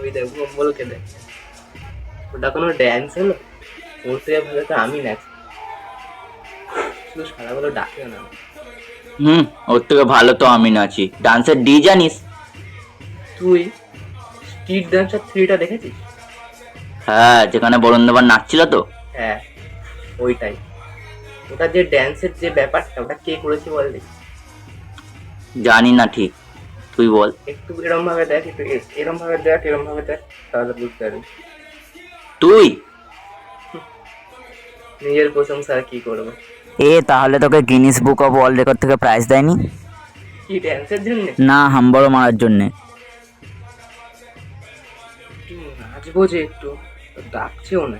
ওই দেখ ভম্বলকে দেখ। ওটা কোনো ড্যান্স হলো? ওর থেকে ভালো তো আমি নাচ শুধু সারাগুলো ডাকেও না। হুম ওর থেকে ভালো তো আমি নাচি ডান্সের ডি জানিস? তুই স্ট্রিট ডান্সার থ্রিটা দেখেছিস? হ্যাঁ যেখানে বরুণ দেবার নাচছিল তো? হ্যাঁ ওইটাই। ওটা যে ড্যান্সের যে ব্যাপারটা ওটা কে করেছে বল দেখি। জানি না ঠিক। তুই বল। একটু এরম ভাবে দেখ একটু এরম ভাবে দেখ এরম ভাবে দেখ তাহলে বুঝতে পারবি। তুই? নিজের প্রশংসা কি করব? এ তাহলে তোকে Guinness book of world record থেকে প্রাইজ দেয়নি? কি ড্যান্সের জন্য? না হাম্বড়ো মারার জন্যে। নাচবো যে একটু ডাকছেও না।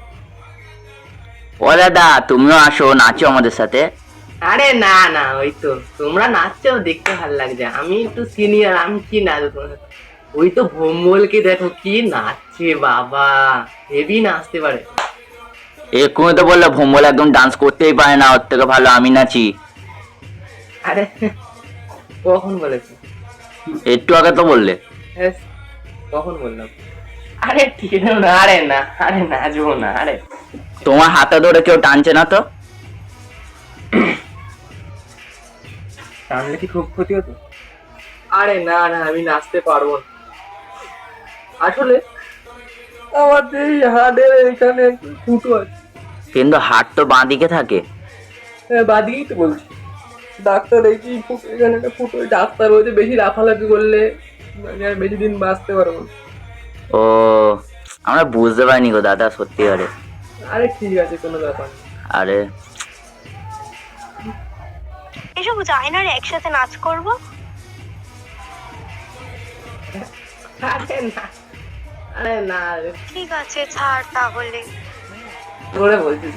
ও দাদা তুমিও আসো নাচো আমাদের সাথে। আরে না না ওই তো তোমরা নাচছো দেখতে ভালো লাগছে। আমি একটু সিনিয়র আমি কি নাচবো? সাথে? ওই তো ভোম্বলকে দেখো কি নাচছে বাবা। হেভি নাচতে পারে। এক্ষুনি তো বললে ভোম্বল একদম ডান্স করতেই পারে না ওর থেকে ভালো আমি নাচি। আরে কখন বলেছি? একটু আগে তো বললে। হ্যাঁ, কখন বললাম? আরে ঠিক না আরে না আরে নাচবো না আরে। তোমার হাতে ধরে কেউ টানছে না তো? টানলে কি খুব ক্ষতি হতো? আরে না না আমি নাচতে পারব না। আসলে আমাদের এই হাড়ের এখানে একটু ফুটো আছে। কিন্তু হাত তো বাঁ দিকে থাকে। হ্যাঁ বাদিকেই তো বলছি। ডাক্তার এই কি ফুটো এখানে একটা ফুটো ডাক্তার বলছে বেশি লাফালাফি করলে আমি আর বেশি দিন বাঁচতে পারব না। ও আমরা বুঝতে পারিনি গো দাদা সত্যি আরে আরে ঠিক আছে কোনো ব্যাপার না। আরে এসব যায় না রে একসাথে নাচ করব? আরে না আরে না ঠিক আছে ছাড় তাহলে। বলছি।